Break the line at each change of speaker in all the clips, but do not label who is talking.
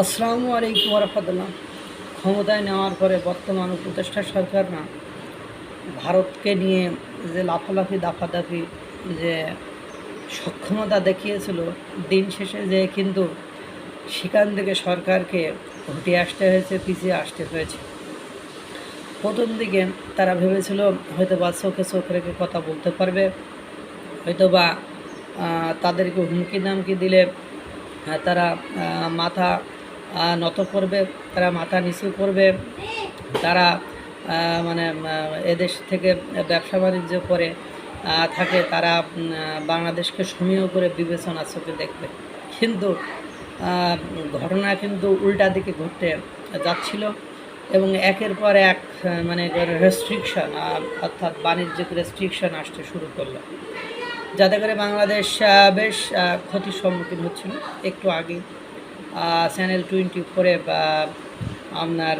আসসালামু আলাইকুম রহমতুল্লাহ ক্ষমতায় নেওয়ার পরে বর্তমান উপদেষ্টা সরকার না, ভারতকে নিয়ে যে লাফালাফি, দাফাদাফি যে সক্ষমতা দেখিয়েছিল, দিন শেষে যে কিন্তু সেখান থেকে সরকারকে হটিয়ে আসতে হয়েছে, পিছিয়ে আসতে হয়েছে। প্রথম দিকে তারা ভেবেছিল হয়তো বা চোখে চোখ রেখে কথা বলতে পারবে, হয়তো বা তাদেরকে হুমকি দামকি দিলে তারা মাথা নত করবে, তারা মাথা নিচু করবে, তারা মানে এদেশ থেকে ব্যবসা বাণিজ্য করে থাকে, তারা বাংলাদেশকে সমীহ করে বিবেচনা চোখে দেখবে। কিন্তু ঘটনা কিন্তু উল্টা দিকে ঘটতে যাচ্ছিল এবং একের পর এক মানে রেস্ট্রিকশন অর্থাৎ বাণিজ্যিক রেস্ট্রিকশন আসতে শুরু করল। যাতে করে বাংলাদেশ বেশ ক্ষতির সম্মুখীন হচ্ছিল একটু আগে চ্যানেল টোয়েন্টি ফোরে বা, আপনার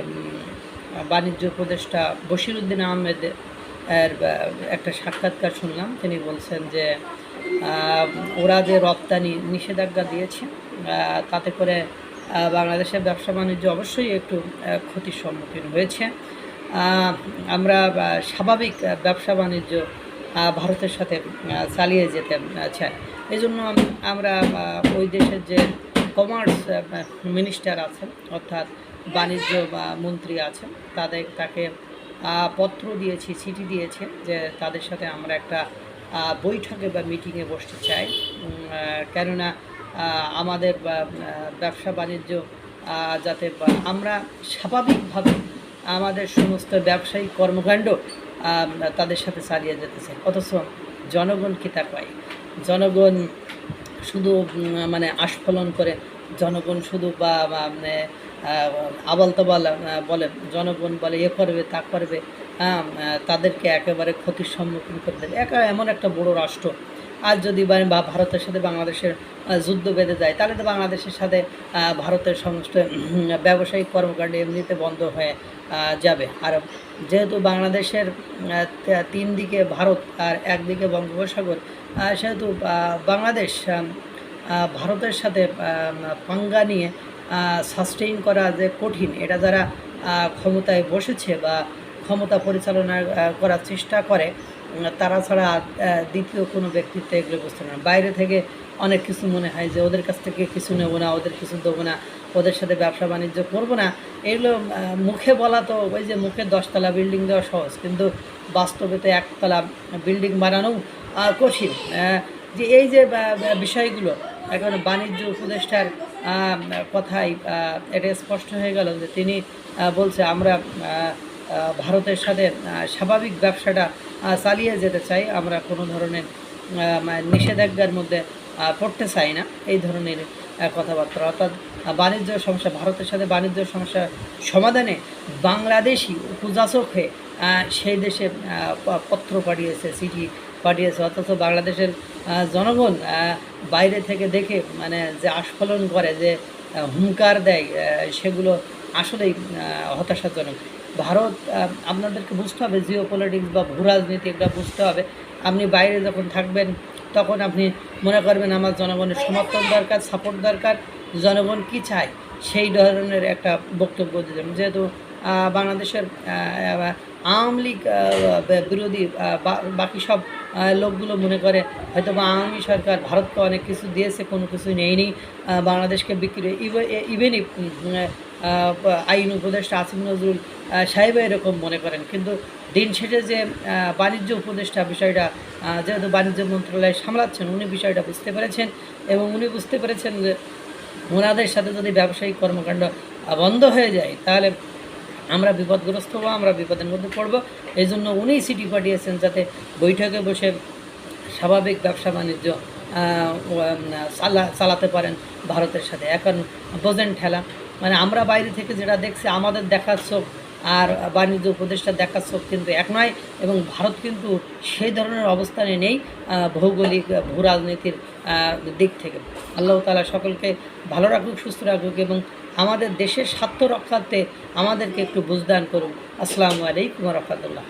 বাণিজ্য উপদেষ্টা বশিরুদ্দিন আহমেদ এর একটা সাক্ষাৎকার শুনলাম। তিনি বলছেন যে ওরা যে রপ্তানি নিষেধাজ্ঞা দিয়েছে তাতে করে বাংলাদেশের ব্যবসা বাণিজ্য অবশ্যই একটু ক্ষতির সম্মুখীন হয়েছে। আমরা স্বাভাবিক ব্যবসা বাণিজ্য ভারতের সাথে চালিয়ে যেতে চাই। এই জন্য আমরা ওই দেশের যে কমার্স মিনিস্টার আছেন, অর্থাৎ বাণিজ্য বা মন্ত্রী আছেন। তাদের, তাকে পত্র দিয়েছি, চিঠি দিয়েছে যে তাদের সাথে আমরা একটা বৈঠকে বা মিটিংয়ে বসতে চাই। কেননা আমাদের ব্যবসা বাণিজ্য যাতে আমরা স্বাভাবিকভাবে আমাদের সমস্ত ব্যবসায়িক কর্মকাণ্ড তাদের সাথে চালিয়ে যেতে চাই। অথচ জনগণ কি তা পায়? জনগণ শুধু মানে আস্ফলন করে জনগণ শুধু বা আবাল তাবাল বলে জনগণ বলে এ করবে, তা করবে তাদেরকে একেবারে ক্ষতির সম্মুখীন করে দেবে একা এমন একটা বড় রাষ্ট্র। আর যদি বা ভারতের সাথে বাংলাদেশের যুদ্ধ বেঁধে যায়, তাহলে তো বাংলাদেশের সাথে ভারতের সমস্ত ব্যবসায়িক কর্মকাণ্ড এমনিতে বন্ধ হয়ে যাবে। আর যেহেতু বাংলাদেশের তিন দিকে ভারত আর একদিকে বঙ্গোপসাগর সেহেতু বাংলাদেশ ভারতের সাথে পাঙ্গা নিয়ে সাস্টেইন করা যে কঠিন, এটা যারা ক্ষমতায় বসেছে বা ক্ষমতা পরিচালনা করার চেষ্টা করে তারা ছাড়া দ্বিতীয় কোনো ব্যক্তিত্ব এগুলো বুঝতে না। বাইরে থেকে অনেক কিছু মনে হয় যে ওদের কাছ থেকে কিছু নেব না ওদের কিছু দেবো না ওদের সাথে ব্যবসা বাণিজ্য করব না। এগুলো মুখে বলা তো ওই যে মুখে দশতলা বিল্ডিং দেওয়া সহজ কিন্তু বাস্তবে তো একতলা বিল্ডিং বানানোও আহ, কঠিন। যে এই যে বিষয়গুলো এখন বাণিজ্য উপদেষ্টার কথাই এটা স্পষ্ট হয়ে গেল যে তিনি বলছে আমরা ভারতের সাথে স্বাভাবিক ব্যবসাটা চালিয়ে যেতে চাই। আমরা কোনো ধরনের নিষেধাজ্ঞার মধ্যে পড়তে চাই না এই ধরনের কথাবার্তা। অর্থাৎ বাণিজ্য সমস্যা, ভারতের সাথে বাণিজ্য সমস্যা সমাধানে বাংলাদেশি উপযাচক হয়ে সেই দেশে পত্র পাঠিয়েছে, চিঠি পাঠিয়েছে। অথচ বাংলাদেশের জনগণ বাইরে থেকে দেখে মানে যে আস্ফলন করে, যে হুঙ্কার দেয় সেগুলো আসলেই হতাশাজনক। ভারত আপনাদেরকে বুঝতে হবে জিও পলিটিক্স বা ভূ রাজনীতি এটা বুঝতে হবে। আপনি বাইরে যখন থাকবেন, তখন আপনি মনে করবেন আমার জনগণের সমর্থন দরকার সাপোর্ট দরকার, জনগণ কি চায়? সেই ধরনের একটা বক্তব্য দিলেন যেহেতু বাংলাদেশের আওয়ামী লীগ বিরোধী বাকি সব লোকগুলো মনে করে হয়তো বা আওয়ামী সরকার ভারতকে অনেক কিছু দিয়েছে, কোনো কিছু নেয়নি বাংলাদেশকে বিক্রি ইভেন আইন উপদেষ্টা আসিফ নজরুল সাহেব এরকম মনে করেন। কিন্তু দিন শেষে যে বাণিজ্য উপদেষ্টা বিষয়টা যেহেতু বাণিজ্য মন্ত্রণালয় সামলাচ্ছেন, উনি বিষয়টা বুঝতে পেরেছেন এবং উনি বুঝতে পেরেছেন যে ওনাদের সাথে যদি ব্যবসায়িক কর্মকাণ্ড বন্ধ হয়ে যায়, তাহলে আমরা বিপদগ্রস্ত হব, আমরা বিপদের মধ্যে পড়ব। এই জন্য উনি সিটি পাঠিয়েছেন যাতে বৈঠকে বসে স্বাভাবিক ব্যবসা বাণিজ্য চালাতে পারেন ভারতের সাথে। এখন বোঝেন ঠেলা। মানে আমরা বাইরে থেকে যেটা দেখছি, আমাদের দেখার চোখ আর বাণিজ্য উপদেষ্টা দেখার চোখ কিন্তু এক নয় এবং ভারত কিন্তু সেই ধরনের অবস্থানে নেই ভৌগোলিক ভূ রাজনীতির দিক থেকে। আল্লাহ তালা সকলকে ভালো রাখুক, সুস্থ রাখুক এবং আমাদের দেশের স্বার্থ রক্ষার্থে আমাদেরকে একটু বুঝদান করুন আসসালামু আলাইকুম রহমতুল্লাহ।